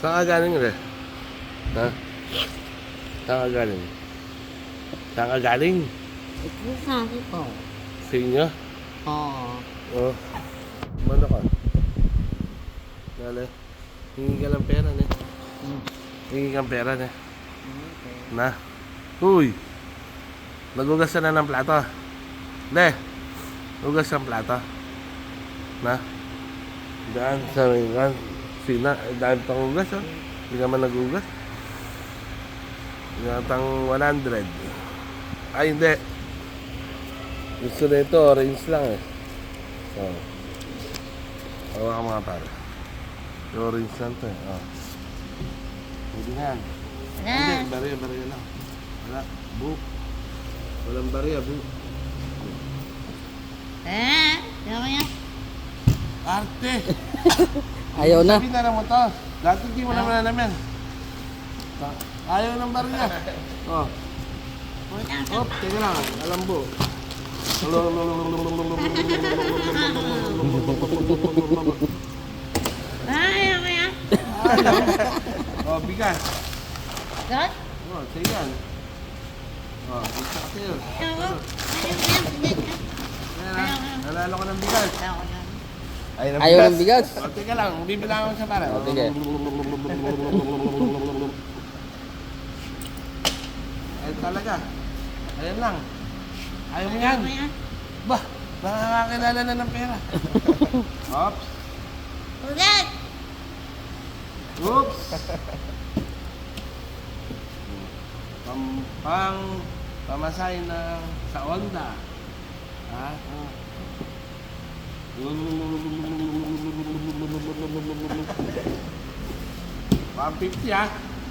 Saan ka galing re? Ha? Saan ka galing? Saan ka galing? Ito sa akin po. Sa inyo? Oo. Oo. Mano ka? Dali. Hingi ka ng pera, ne? Hmm. Hingi kang pera, ne? Okay. Na? Uy! Nagugas ka na ng plato. De! Hugas ng plato. Na? Daan sa ringan. Sina, daan pang hugas, oh. Hindi ka man nagugas. Ingatang 100. Ay, hindi. Gusto na ito, orange lang eh. So, Hawa ka mga pare. Orange lang to eh. Oh. Hindi na yan. Hindi, Wala. bariya, bariya lang. Wala, book. Walang bariya, book. Eh, sabi niya. Arte! Ayaw na. Sabi na mo to. Dati di mo naman alam yan. Ayaw ng bariya. Oh. Wala. Oh, teka lang. Alam mo. Ay, okay ah. Oh, bigas. God? Oh, sige yan. Oh, isa ka sa'yo. Ayaw ko. Ayaw ko yan. Hindi ka. Ayan na. Nalalo ko ng bigas. Ayaw ko Ayaw Ayaw ng bigas. Oh, teka lang. Bibilangan ko siya para. Oh, sige. Ayun talaga. Ayan lang. Ayaw mo yan. Ba, nakakakilala na ng pera. Oops. Ugat! Oops. Pam, pang pamasay na sa Honda. Ha? Pang 50 ha?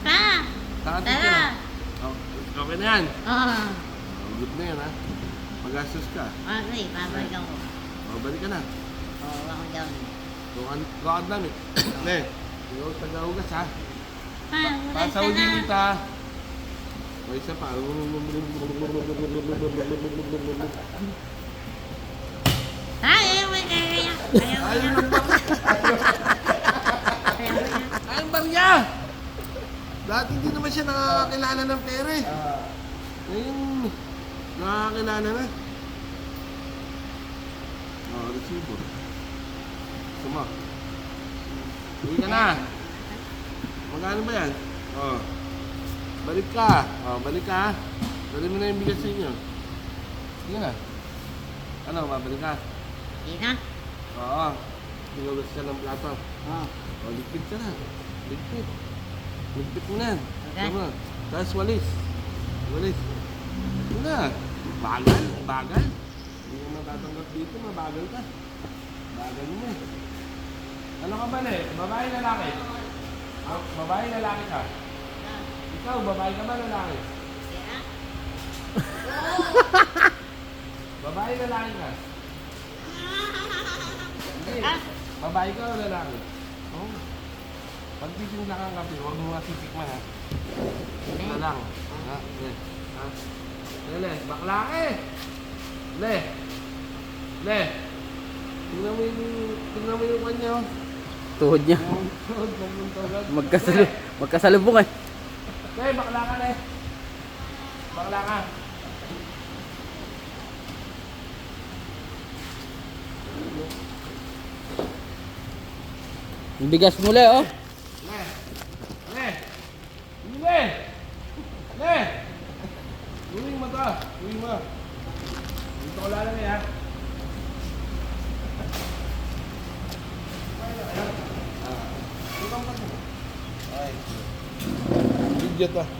Pa! Saan Tara! Oh, okay na yan. Oo. Oh, good na yan ha. Magastos ka. Okay, babalik ako. Oh, balik ka na. Oo, ako dyan. Tukan, tukan namin. Ne, ikaw taga-ugas ha. Pa, Pasauli na. dito ha. O isa pa. Ay, ayaw ko yan. Ayaw ng barya. Dati hindi naman siya nakakakilala ng pera eh. Ngayon, nakakakilala na. Oh, resibo. Suma. Uwi ka na. Magkano ba yan? Oh. Balik ka. Oh, balik ka. Dali mo na yung bigas sa inyo. Sige na. Ano, babalik ka? Hindi na. Oo. Pinulos ka ng plato. Oo. O, ligpit ka na. Ligpit. Ligpit mo na. Okay. Tama. Tapos walis. Walis. Ito na. Bagal. Bagal. Hindi ka matatanggap dito. Mabagal ka. Bagal mo eh. Ano ka ba eh? Babae lalaki? Ah, babae lalaki ka? Ikaw, babae ka ba lalaki? Na. Babae lalaki ka? Ah. Babae ka o lalaki? Oo. Oh. Pag titingla kang kape, huwag mo nga titikman ha. Ito lang. Ha? Le. Ha? Le, bakla ka eh. Le. Le. Tingnan mo yung, tingnan mo yung kanya oh. Tuhod niya. Yung tuhod, pumunta agad. Magkasalu magkasalubong eh. Le, bakla ka le. Bakla ka. Yung bigas muli oh. Le. Le. Le. Le. Uwi mo to. Uwi mo. Dito ko lalagay ha. Ah. Video to.